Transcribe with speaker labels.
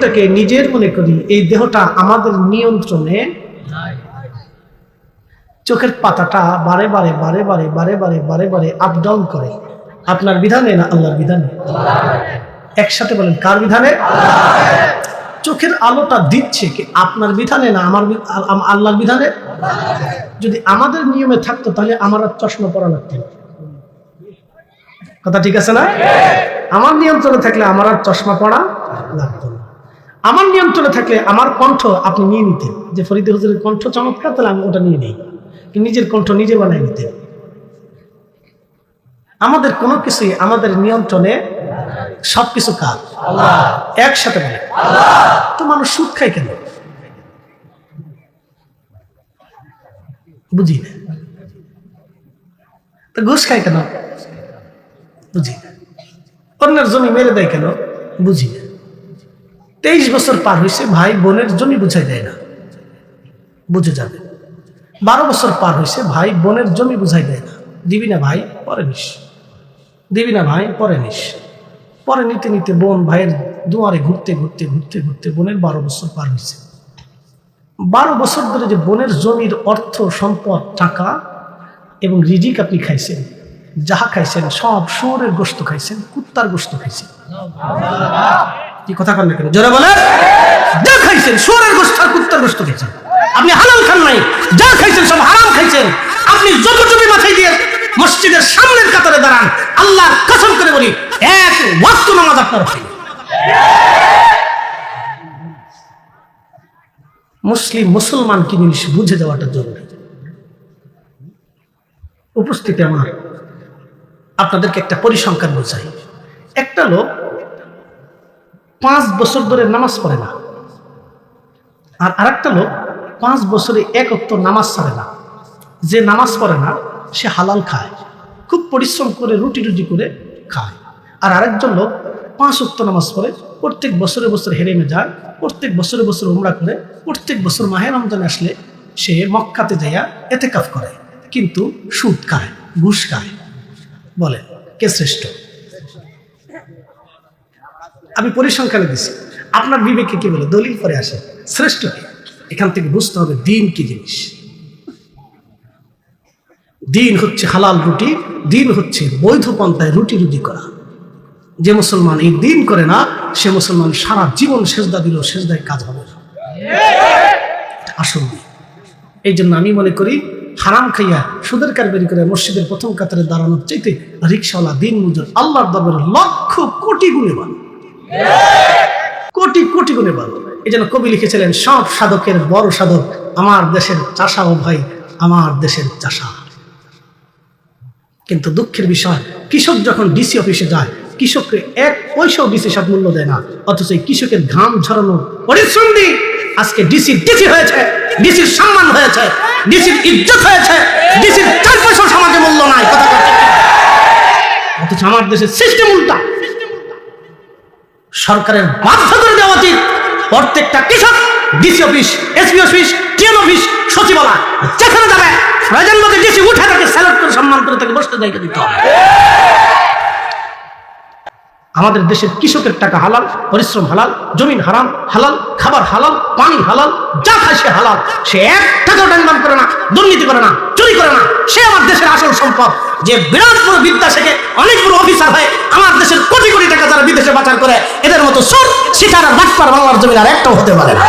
Speaker 1: দেহটাকে নিজের মনে করি এই দেহটা আমাদের নিয়ন্ত্রণে চোখের পাতাটা বারে বারে বারে বারে বারে বারে বারে বারে আপ ডাউন করে। আপনার বিধানে না আল্লাহর বিধানে? একসাথে বলেন কার বিধানে? চোখের আলোটা দিচ্ছে কি আপনার বিধানে না আমার আল্লাহর বিধানে? যদি আমাদের নিয়মে থাকতো তাহলে আমার আর চশমা পরা লাগতো কথা ঠিক আছে না? আমার নিয়ন্ত্রণে থাকলে আমার আর চশমা পড়া লাগতো না। আমার নিয়ন্ত্রণে থাকলে আমার কণ্ঠ আপনি নিয়ে নিতেন। যে ফরিদে হুজুরের কণ্ঠ চমৎকার, তাহলে আমি ওটা নিয়ে নিই। নিজের কণ্ঠ নিজে বানাই নিতেন। আমাদের কোনো কিছুই আমাদের নিয়ন্ত্রণে সবকিছু কাজ। একসাথে বলে তো মানুষ সুদ খায় কেন? বুঝি না। তো ঘুষ খায় কেন? বুঝি না। অন্যের জমি মেরে দেয় কেন? বুঝি না। তেইশ বছর পার হয়েছে ভাই বোনের জমি বুঝাই দেয় না। বুঝে যাবে। বারো বছর পার হয়েছে ভাই বোনের জমি বুঝাই দেয় না। দিবি না ভাই, পরে নিস। দিবি না ভাই, পরে নিস। পরে নিতে নিতে বোন ভাইয়ের দুয়ারে ঘুরতে ঘুরতে ঘুরতে ঘুরতে বোনের বারো বছর পার হয়েছে বারো বছর ধরে যে বোনের জমির অর্থ, সম্পদ, টাকা এবং রিজিক আপনি খাইছেন, যাহা খাইছেন, সব শুয়োরের গোস্ত খাইছেন, কুত্তার গোস্ত খাইছেন। কি কথা কন না কেন? জোরে বলে যা খাইছেন, শুয়োরের গোস্ত আর কুত্তার গোস্ত খাইছেন। আপনি হালাল খান নাই, যা খাইছেন সব হারাম খাইছেন। আপনি যত জমি মাথায় দিয়ে মসজিদের সামনের কাতারে দাঁড়ান, আল্লাহর কসম করে বলি, এক ওয়াক্ত নামাজ আপনার হয় মুসলিম, মুসলমান কি জিনিস বুঝে যাওয়াটা জরুরি? উপস্থিতি আমার। আপনাদেরকে একটা পরিসংখ্যান বোঝাই। একটা লোক পাঁচ বছর ধরে নামাজ পড়ে না। আর আরেকটা লোক পাঁচ বছরে এক অক্ত নামাজ ছাড়ে না। যে নামাজ পড়ে না, সে হালাল খায়। খুব পরিশ্রম করে, রুটি রুটি করে খায়। আর আরেকজন লোক পাঁচ অক্ত নামাজ পড়ে, প্রত্যেক বছরে বছর হেরেমে যায়, প্রত্যেক বছরে বছর উমরা করে, প্রত্যেক বছর মাহের রমজান আসলে সে মক্কাতে যাইয়া এতে কাফ করে। কিন্তু সুদ খায়, ঘুষ খায়। বলে, কে শ্রেষ্ঠ? আমি পরিসংখ্যানে দিছি। আপনার বিবেকে কি বলে? দলিল পরে আসে। শ্রেষ্ঠ এখান থেকে বুঝতে হবে দিন কি জিনিস। দিন হচ্ছে হালাল রুটি, দিন হচ্ছে বৈধ পন্থায় রুটি রুটি করা। যে মুসলমান এই দিন করে না, সে মুসলমান সারা জীবন সেজদা দিল সেজদায় কাজ হবে না। আসল এই জন্য আমি মনে করি, হারাম খাইয়া সুদের কারবারি করে মসজিদের প্রথম কাতারে দাঁড়ানোর চাইতে রিক্সাওয়ালা দিন মজুর আল্লাহর দরবারে লক্ষ কোটি গুণে ভালো কোটি কোটি গুণে ভালো এই জন্য কবি লিখেছিলেন, সব সাধকের বড় সাধক আমার দেশের চাষা ও ভাই, আমার দেশের চাষা। কিন্তু দুঃখের বিষয়, কৃষক যখন ডিসি অফিসে যায়, কৃষককে এক পয়সাও ডিসি সব মূল্য দেয় না, অথচ এই কৃষকের ঘাম ঝরানো পরিশ্রম দিয়ে আজকে ডিসি ডিসি হয়েছে, ডিসির সম্মান হয়েছে, ডিসির ইজ্জত হয়েছে, ডিসির চার পয়সা সমাজে মূল্য নাই, কথা অথচ আমার দেশের সিস্টেম উল্টা সরকারের বাধ্য করে দেওয়া উচিত। প্রত্যেকটা কৃষক, DC office, SP office, TN office, সচিবালয়, যেখানে যাবে মতো ডিসি উঠে তাকে স্যালুট করে, সম্মান করে তাকে বসতে জায়গা দিতে হবে। আমাদের দেশের কৃষকের টাকা হালাল, পরিশ্রম হালাল, জমিন হারাম, হালাল, খাবার হালাল, পানি হালাল, যা খায় সে হালাল। সে এক টাকাও ডাইনাম করে না, দুর্নীতি করে না, চুরি করে না, সে আমার দেশের আসল সম্পদ। যে বিরাট বড় বিদ্যা শেখে অনেক বড় অফিসার হয় আমার দেশের কোটি কোটি টাকা যারা বিদেশে পাচার করে বছর সীতারা ডাক্তার বাংলার জমিন আর একটাও হতে পারে না।